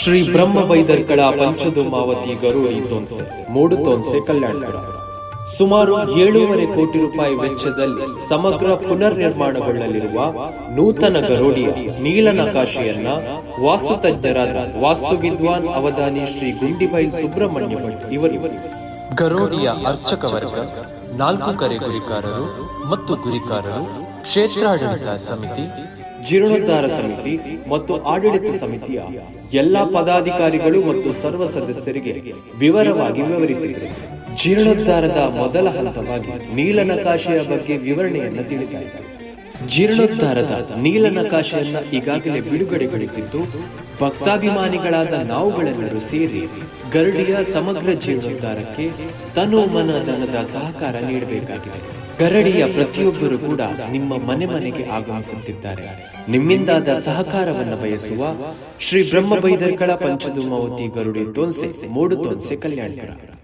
ಶ್ರೀ ಬ್ರಹ್ಮ ಬೈದರ್ಕಳ ಪಂಚದುಮಾವತಿ ಗರುಡಿ ತೋನ್ಸೆ ಮೂಡು ತೋನ್ಸೆ ಕಲ್ಯಾಣಪುರ. ಸುಮಾರು ಏಳೂವರೆ ಕೋಟಿ ರೂಪಾಯಿ ವೆಚ್ಚದಲ್ಲಿ ಸಮಗ್ರ ಪುನರ್ ನಿರ್ಮಾಣಗೊಳ್ಳಲಿರುವ ನೂತನ ಗರೋಡಿಯ ನೀಲನಕಾಶೆಯನ್ನ ವಾಸ್ತುತಜ್ಞರಾದ ವಾಸ್ತು ವಿದ್ವಾನ್ ಅವಧಾನಿ ಶ್ರೀ ಗುಂಡಿಬೈ ಸುಬ್ರಹ್ಮಣ್ಯ ಇವರು. ಗರೋಡಿಯ ಅರ್ಚಕ ವರ್ಗ, ನಾಲ್ಕು ಕರೆ ಗುರಿಕಾರರು ಮತ್ತು ಗುರಿಕಾರರು, ಕ್ಷೇತ್ರಾಡಳಿತ ಸಮಿತಿ ಜೀರ್ಣೋದ್ಧಾರ ಸಮಿತಿ ಮತ್ತು ಆಡಳಿತ ಸಮಿತಿಯ ಎಲ್ಲಾ ಪದಾಧಿಕಾರಿಗಳು ಮತ್ತು ಸರ್ವ ಸದಸ್ಯರಿಗೆ ವಿವರವಾಗಿ ವಿವರಿಸಿದರು. ಜೀರ್ಣೋದ್ಧಾರದ ಮೊದಲ ಹಂತವಾಗಿ ನೀಲನಕಾಶೆಯ ಬಗ್ಗೆ ವಿವರಣೆಯನ್ನು ತಿಳಿದಾಯಿತು. ಜೀರ್ಣೋದ್ಧಾರದ ನೀಲನಕಾಶೆಯನ್ನ ಈಗಾಗಲೇ ಬಿಡುಗಡೆಗೊಳಿಸಿದ್ದು, ಭಕ್ತಾಭಿಮಾನಿಗಳಾದ ನಾವುಗಳೆಲ್ಲರೂ ಸೇರಿ ಗರಡಿಯ ಸಮಗ್ರ ಜೀರ್ಣೋದ್ಧಾರಕ್ಕೆ ತನು ಮನ ಧನದ ಸಹಕಾರ ನೀಡಬೇಕಾಗಿದೆ. ಗರಡಿಯ ಪ್ರತಿಯೊಬ್ಬರು ಕೂಡ ನಿಮ್ಮ ಮನೆ ಮನೆಗೆ ಆಗಮಿಸುತ್ತಿದ್ದಾರೆ. ನಿಮ್ಮಿಂದಾದ ಸಹಕಾರವನ್ನು ಬಯಸುವ ಶ್ರೀ ಬ್ರಹ್ಮ ಬೈದರ್ಗಳ ಪಂಚದುಮಾವತಿ ಗರುಡಿ ತೋನ್ಸೆ ಮೂಡು ತೋನ್ಸೆ ಕಲ್ಯಾಣಪುರ.